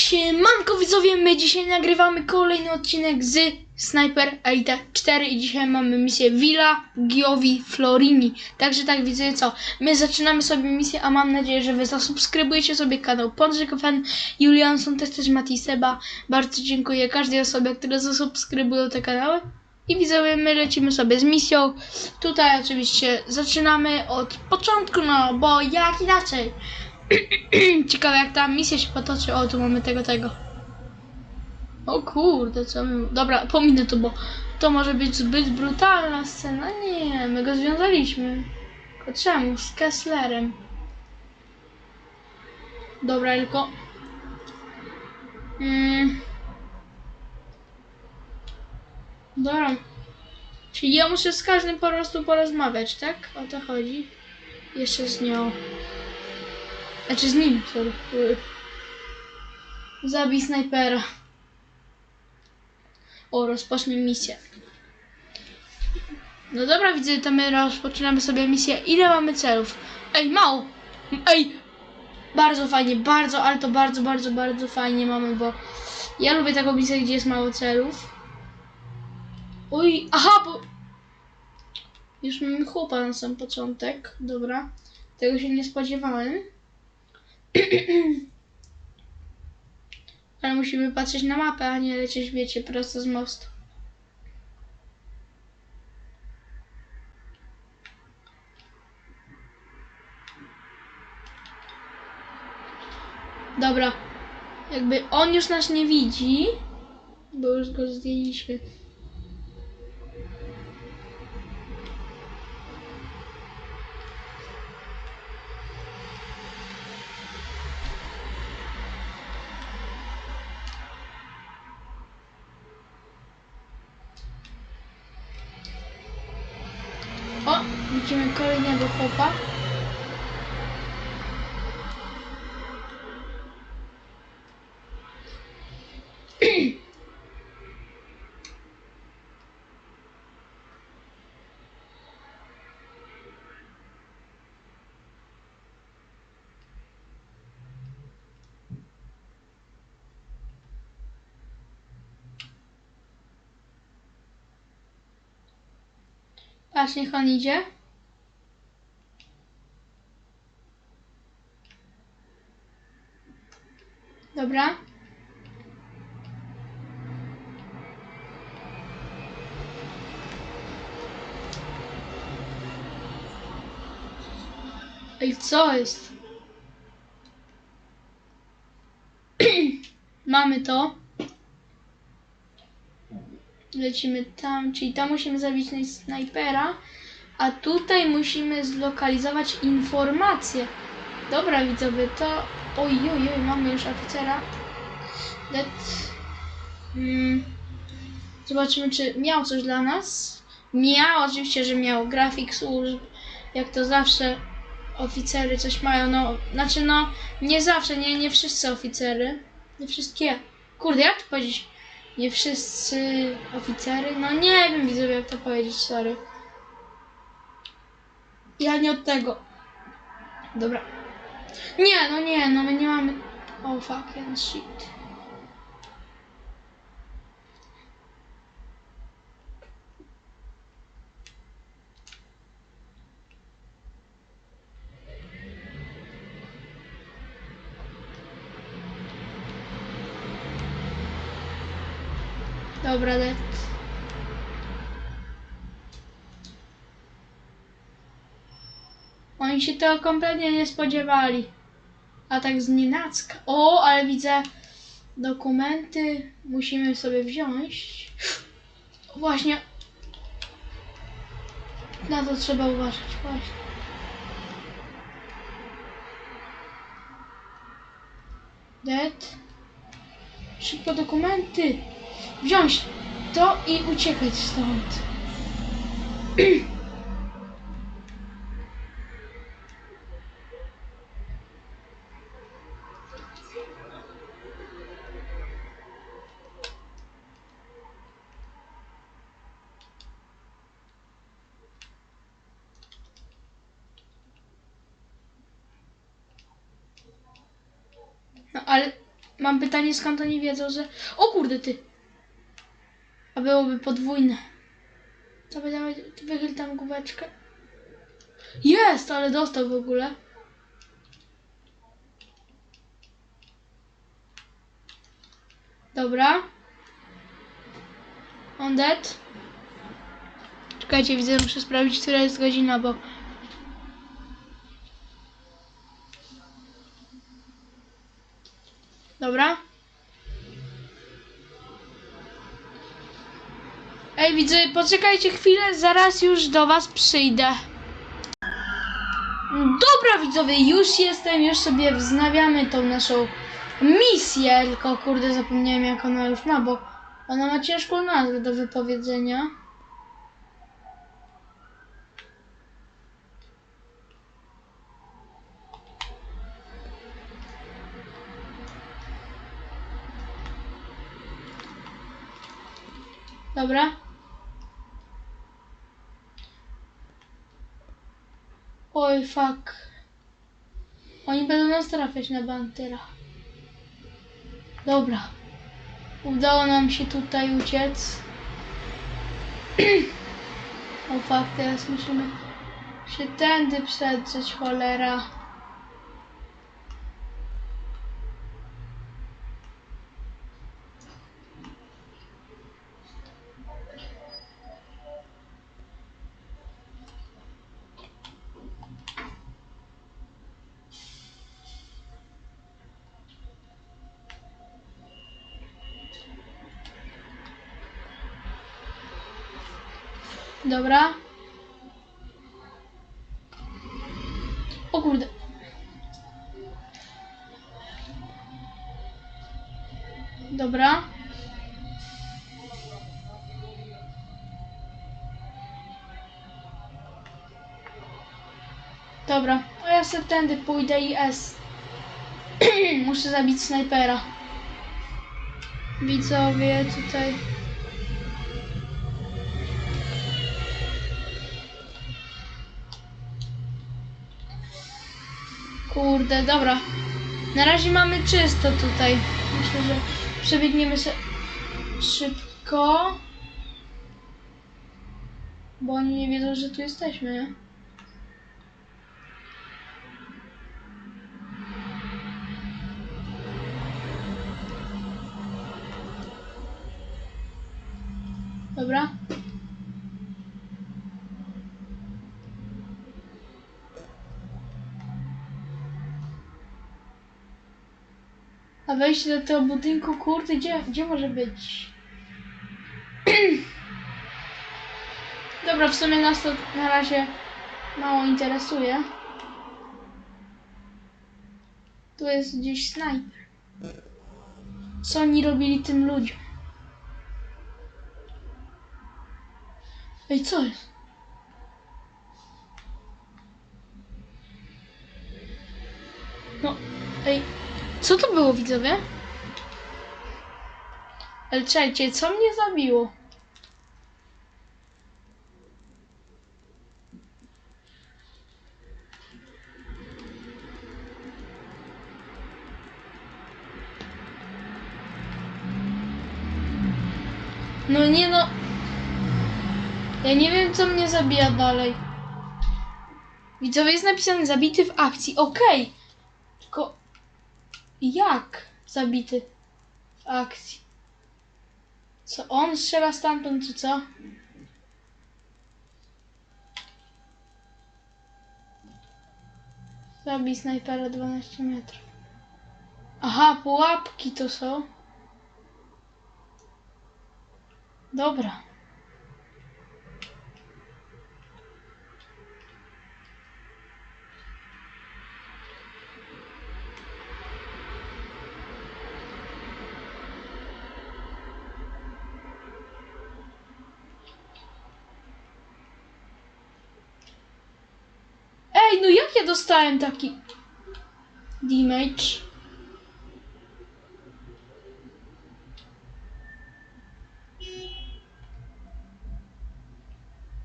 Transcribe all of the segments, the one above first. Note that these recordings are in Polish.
Siemanko widzowie, my dzisiaj nagrywamy kolejny odcinek z Sniper Elite 4 i dzisiaj mamy misję Villa Giovi Florini. Także tak widzę co, my zaczynamy sobie misję, a mam nadzieję, że wy zasubskrybujecie sobie kanał Fan, Julianson, też też Mati Seba. Bardzo dziękuję każdej osobie, które zasubskrybują te kanały. I widzowie, my lecimy sobie z misją. Tutaj oczywiście zaczynamy od początku, no bo jak inaczej. Ciekawe jak ta misja się potoczy. O, tu mamy tego, tego. O kurde, co my... Dobra, pominę to, bo to może być zbyt brutalna scena. Nie, my go związaliśmy. Tylko czemu? Z Kesslerem. Dobra, tylko... Mm. Dobra. Czyli ja muszę z każdym po prostu porozmawiać, tak? O to chodzi. Jeszcze z nią. Znaczy z nim, sorry. Y. Zabij snajpera. O, rozpocznij misję. No dobra, widzę, to my rozpoczynamy sobie misję. Ile mamy celów? Ej, mało! Ej! Bardzo fajnie, bardzo, ale to bardzo, bardzo, bardzo fajnie mamy, bo ja lubię taką misję, gdzie jest mało celów. Oj, aha, bo... Już mamy chłopa na sam początek, dobra. Tego się nie spodziewałem. Ale musimy patrzeć na mapę, a nie lecieć, wiecie, prosto z mostu. Dobra. Jakby on już nas nie widzi, bo już go zdjęliśmy. O, widzimy kolejnego chłopa. Patrz, niech on idzie. Dobra. Ej, co jest? Mamy to. Lecimy tam, czyli tam musimy zabić naj- snajpera, a tutaj musimy zlokalizować informacje. Dobra, widzowie, to... Oj, oj, oj, mamy już oficera. That... Hmm. Zobaczymy, czy miał coś dla nas. Miał, oczywiście, że miał. Grafik służb, jak to zawsze oficery coś mają. No, znaczy, no, nie zawsze, nie, nie wszyscy oficery. Nie wszystkie. Kurde, jak to powiedzieć? Nie wszyscy oficery? No nie wiem, widzowie, jak to powiedzieć, sorry. Ja nie od tego. Dobra. Nie, no nie, no my nie mamy... Oh fuck, and shit. Dobra, Dead. Oni się tego kompletnie nie spodziewali. A tak z nienacka. O, ale widzę dokumenty. Musimy sobie wziąć. Właśnie. Na to trzeba uważać. Właśnie. Dead. Szybko dokumenty. Wziąć to i uciekać stąd. No ale mam pytanie, skąd oni wiedzą, że... O kurde, ty! A byłoby podwójne. Dawaj, ty wychyl tam główeczkę. Jest, ale dostał w ogóle. Dobra. On dead. Czekajcie, widzę, muszę sprawdzić, która jest godzina, bo... Dobra. Ej, widzę, poczekajcie chwilę, zaraz już do was przyjdę. Dobra, widzowie, już jestem, już sobie wznawiamy tą naszą misję, tylko kurde, zapomniałem jak ona już ma, bo ona ma ciężką nazwę do wypowiedzenia. Dobra. Oj, fuck. Oni będą nas trafiać na bantyra. Dobra. Udało nam się tutaj uciec. o fuck, teraz musimy się tędy przedrzeć, cholera. Dobra. O kurde. Dobra. Dobra, to ja sobie tędy pójdę i S. Muszę zabić snajpera. Widzowie tutaj. Kurde, dobra. Na razie mamy czysto tutaj. Myślę, że przebiegniemy się szybko. Bo oni nie wiedzą, że tu jesteśmy, nie? Wejście do tego budynku, kurde, gdzie, gdzie może być? Dobra, w sumie nas to na razie mało interesuje. Tu jest gdzieś snajper. Co oni robili tym ludziom? Ej, co jest? No, ej, co to było, widzowie? Ale czekajcie, co mnie zabiło? No nie no. Ja nie wiem, co mnie zabija dalej. Widzowie jest napisane zabity w akcji. Okej. Tylko jak zabity w akcji? Co on strzela stamtąd, czy co? Zabij snajpera 12 metrów. Aha, pułapki to są. Dobra. Ej, no jak ja dostałem taki damage?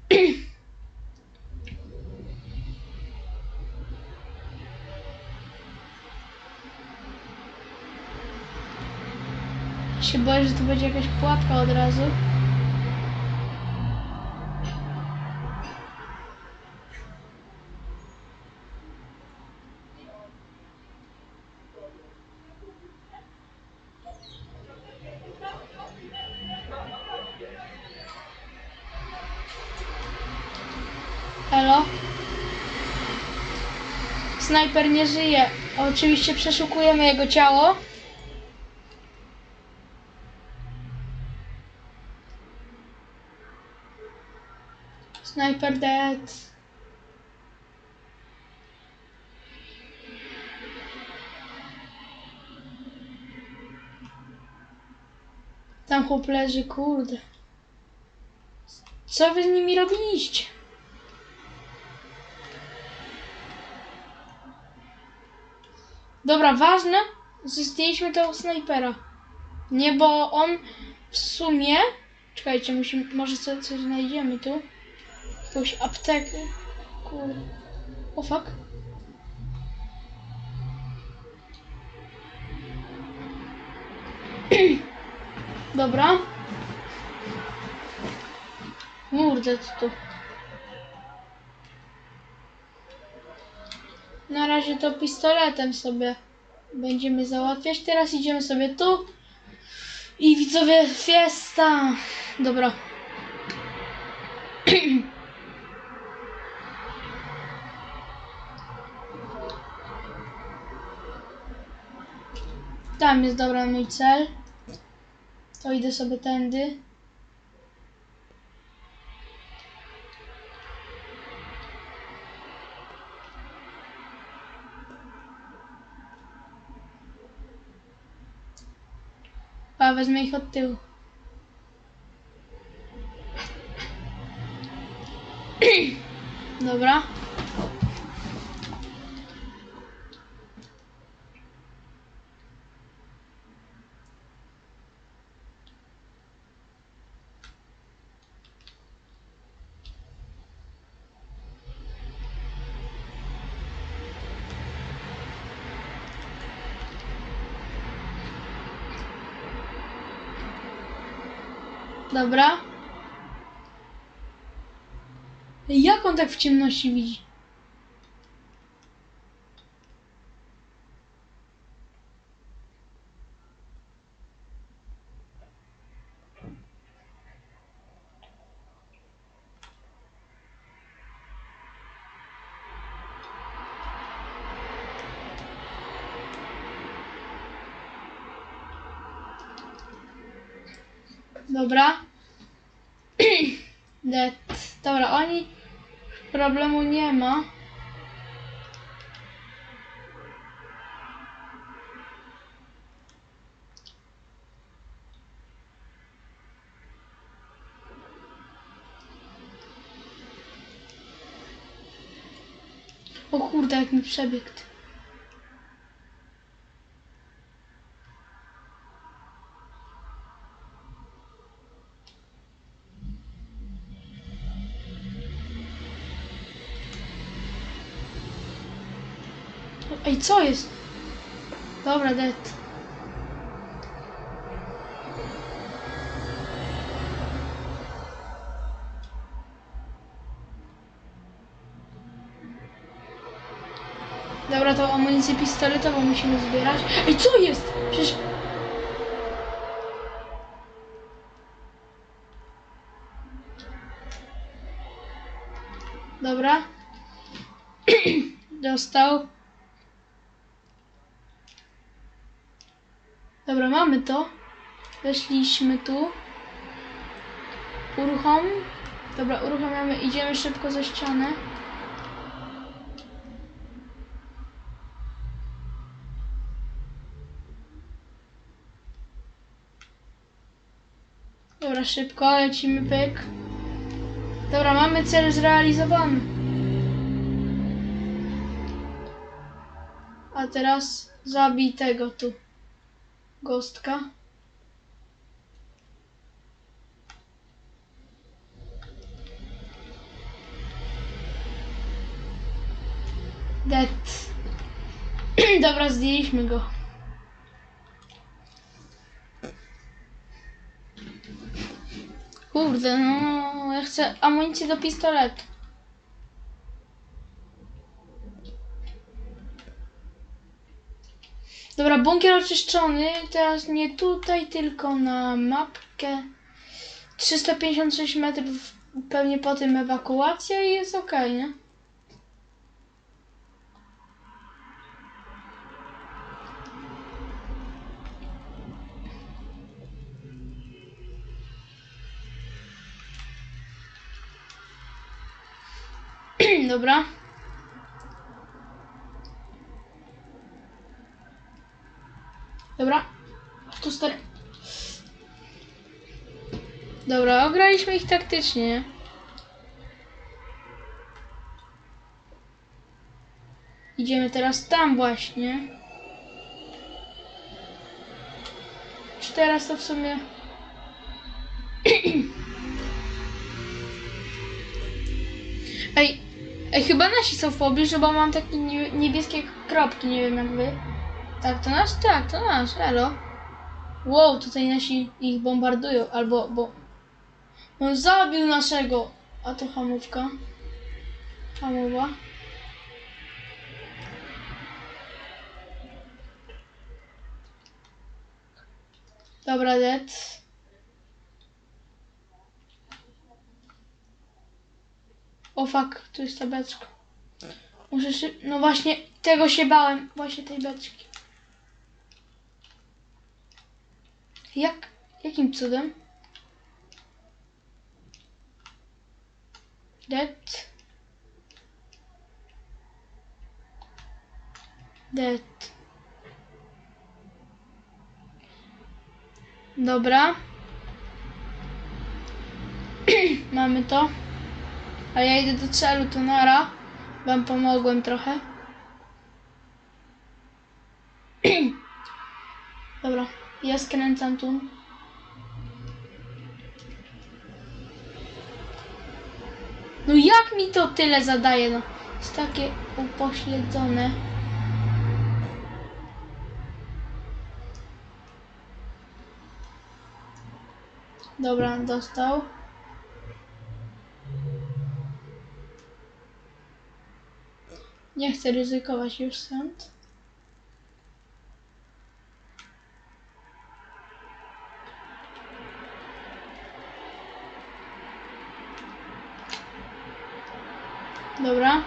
Się boję, że to będzie jakaś pułapka od razu. Snajper nie żyje. Oczywiście przeszukujemy jego ciało. Sniper dead. Tam chłop leży, kurde. Co wy z nimi robiliście? Dobra, ważne, że zdjęliśmy tego snajpera. Nie, bo on w sumie... Czekajcie, musimy, może co, coś znajdziemy tu. Jakąś aptekę. Kurde. O fuck. Dobra. Co tu? Na razie to pistoletem sobie będziemy załatwiać. Teraz idziemy sobie tu. I widzowie, fiesta! Dobra. Tam jest dobra mój cel. To idę sobie tędy. A wezmę ich od tyłu. Dobra. Dobra. Jak on tak w ciemności widzi? Dobra. Dobra, oni problemu nie ma. O kurde, jak mi przebiegł. Ej, co jest? Dobra, dead. Dobra, to amunicję pistoletową musimy zbierać. Ej, co jest? Przecież... Dobra. Dostał. Dobra, mamy to. Weszliśmy tu. Uruchom. Dobra, uruchamiamy. Idziemy szybko za ścianę. Dobra, szybko, lecimy pyk. Dobra, mamy cel zrealizowany. A teraz zabij tego tu. Gostka. Dead. Dobra, zdjęliśmy go. Kurde, no ja chcę amunicję do pistoletu. Dobra, bunkier oczyszczony. Teraz nie tutaj, tylko na mapkę. 356 metrów, pewnie po tym ewakuacja i jest ok, nie? Dobra. Dobra. Tu stary. Dobra, ograliśmy ich taktycznie. nie? Idziemy teraz tam właśnie. Czy teraz to w sumie... Ej, ej, chyba nasi są w pobliżu, bo mam takie nie- niebieskie kropki, nie wiem jak wy. Tak, to nasz? Tak, to nasz, elo. Wow, tutaj nasi ich bombardują, albo, bo... On zabił naszego, a to hamówka. Hamowa. Dobra, dead. O fuck, tu jest ta beczka. Muszę się... No właśnie, tego się bałem. Właśnie tej beczki. Jak? Jakim cudem? Dead. Dead. Dobra. Mamy to. A ja idę do celu, to nara. Wam pomogłem trochę. Dobra, ja skręcam tu. No jak mi to tyle zadaje, no. Jest takie upośledzone. Dobra, dostał. Nie chcę ryzykować już stąd. Dobra.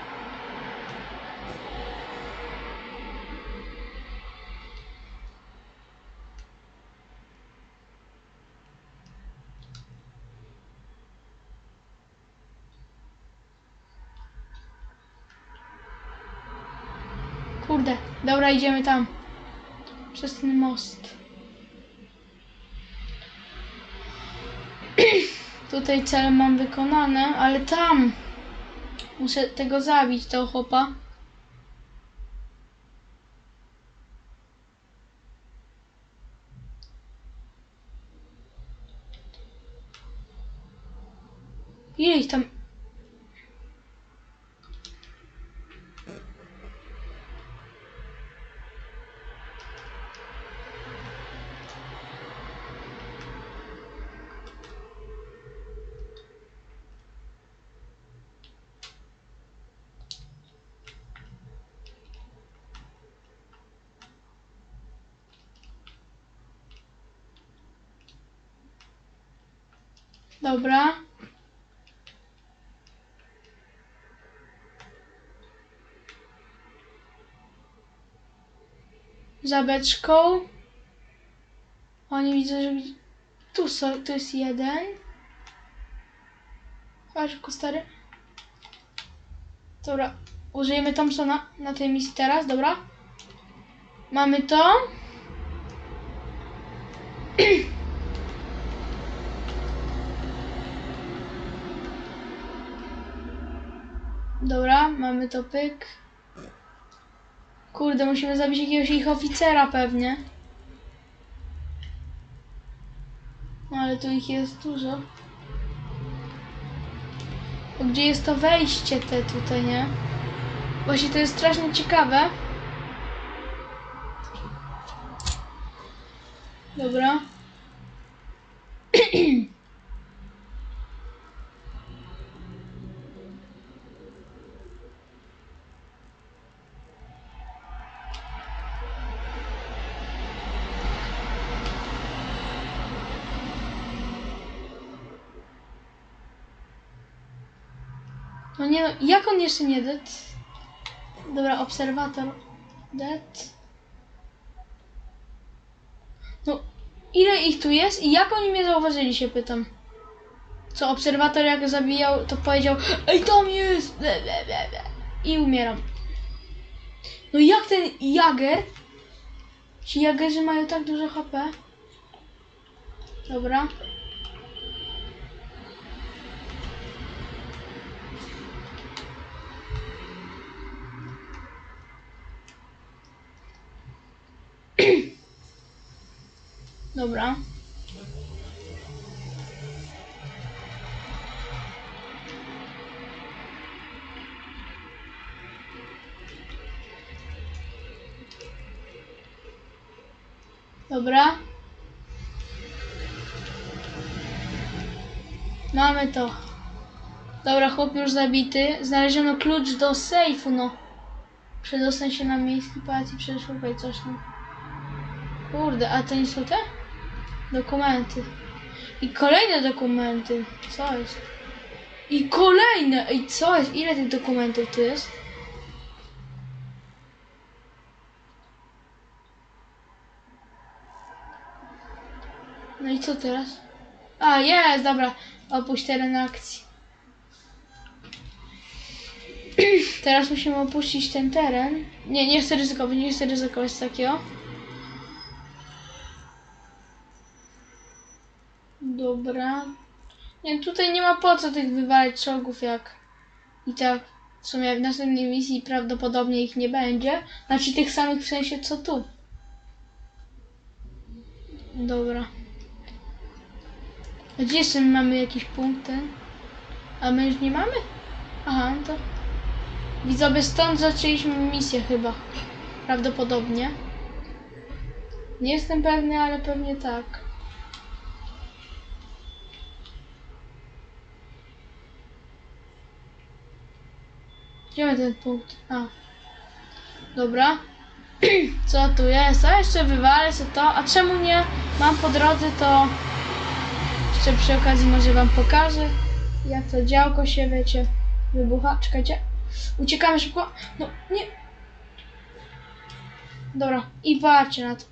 Kurde, dobra, idziemy tam. Przez ten most. Tutaj cele mam wykonane, ale tam muszę tego zabić, tego chłopa. Ile ich tam... Dobra. Za beczką. Oni widzę, że tu, są, tu jest jeden. Chodź, stary. Dobra, użyjemy Thompsona na tej misji teraz, dobra? Mamy to. Dobra, mamy to pyk. Kurde, musimy zabić jakiegoś ich oficera pewnie. No ale tu ich jest dużo. Bo gdzie jest to wejście te tutaj, nie? Właśnie to jest strasznie ciekawe. Dobra. No nie no, jak on jeszcze nie dead? Dobra, obserwator. Dead. No, ile ich tu jest i jak oni mnie zauważyli, się pytam. Co, obserwator jak zabijał, to powiedział Ej, tam jest! I umieram. No jak ten Jager? Ci Jagerzy mają tak dużo HP. Dobra. Dobra. Dobra. Mamy to. Dobra, chłop już zabity. Znaleziono klucz do sejfu, no. Przedostać się na miejski pałac i przeszukaj coś tam. Kurde, a to nie są te? Dokumenty. I kolejne dokumenty. Co jest? I kolejne! Ej, co jest? Ile tych dokumentów tu jest? No i co teraz? A, jest, dobra. Opuść teren akcji. Teraz musimy opuścić ten teren. Nie, nie chcę ryzykować, nie chcę ryzykować takiego. Dobra. Nie, tutaj nie ma po co tych wywalać czołgów jak i tak w sumie w następnej misji prawdopodobnie ich nie będzie. Znaczy tych samych w sensie co tu. Dobra. Gdzie jeszcze mamy jakieś punkty? A my już nie mamy? Aha, no to... Widzowie, stąd zaczęliśmy misję chyba. Prawdopodobnie. Nie jestem pewny, ale pewnie tak. Gdzie mamy ten punkt? A. Dobra. Co tu jest? A jeszcze wywalę sobie to. A czemu nie? Mam po drodze to... Jeszcze przy okazji może wam pokażę, jak to działko się, wiecie, wybucha. Czekajcie. Uciekamy szybko. No, nie. Dobra, i patrzcie na to.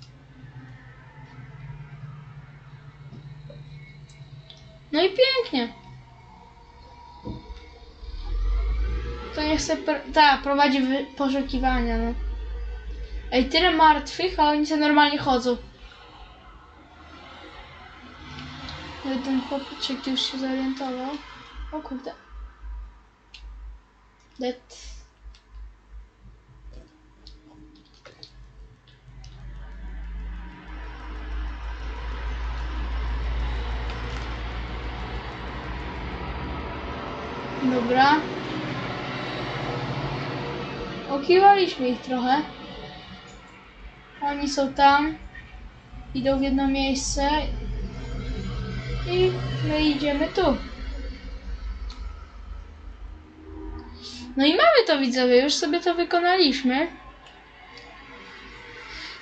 No i pięknie. To nie chce. Pr- ta, prowadzi poszukiwania, no. Ej, tyle martwych, a oni sobie normalnie chodzą. Jeden chłopczyk już się zorientował. O kurde. Dead. Dobra. Okiwaliśmy ich trochę. Oni są tam. Idą w jedno miejsce. I my idziemy tu. No i mamy to widzowie, już sobie to wykonaliśmy.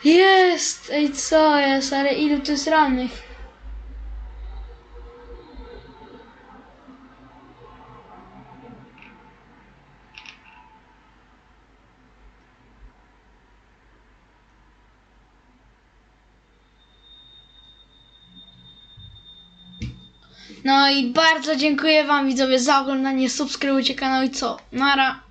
Jest! Ej, co jest? Ale ilu tu jest rannych? No i bardzo dziękuję wam widzowie za oglądanie, subskrybujcie kanał i co? Nara!